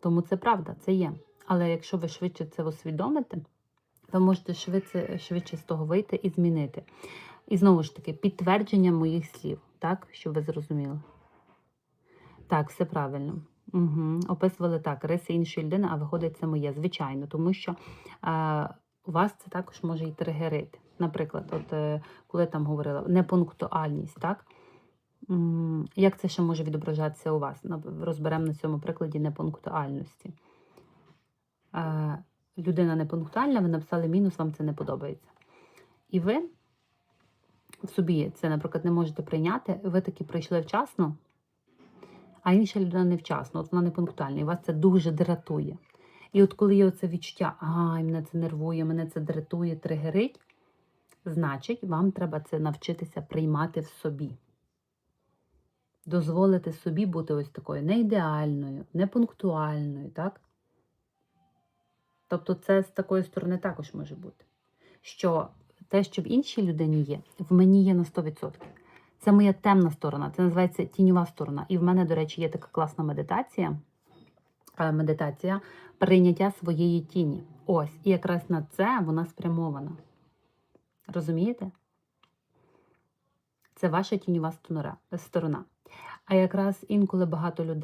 Тому це правда, це є. Але якщо ви швидше це усвідомите, ви можете швидше, швидше з того вийти і змінити. І знову ж таки, підтвердження моїх слів, так, щоб ви зрозуміли. Так, все правильно. Угу. Описували так, риси іншої людини, а виходить це моє, звичайно, тому що е, вас це також може і тригерити. Наприклад, от е, коли там говорила непунктуальність, так? Як це ще може відображатися у вас? Розберемо на цьому прикладі непунктуальності. Е, людина непунктуальна, ви написали мінус, вам це не подобається. І ви в собі це, наприклад, не можете прийняти, ви таки прийшли вчасно, а інша людина невчасно, от вона не пунктуальна, і вас це дуже дратує. І от коли є оце відчуття, ай, мене це нервує, мене це дратує, тригерить, значить, вам треба це навчитися приймати в собі. Дозволити собі бути ось такою не ідеальною, не пунктуальною, так? Тобто це з такої сторони також може бути. Що те, що в іншій людині є, в мені є на 100%. Це моя темна сторона, це називається тіньова сторона. І в мене, до речі, є така класна медитація. е, Медитація прийняття своєї тіні. Ось, і якраз на це вона спрямована. Розумієте? Це ваша тіньова сторона. А якраз інколи багато людей.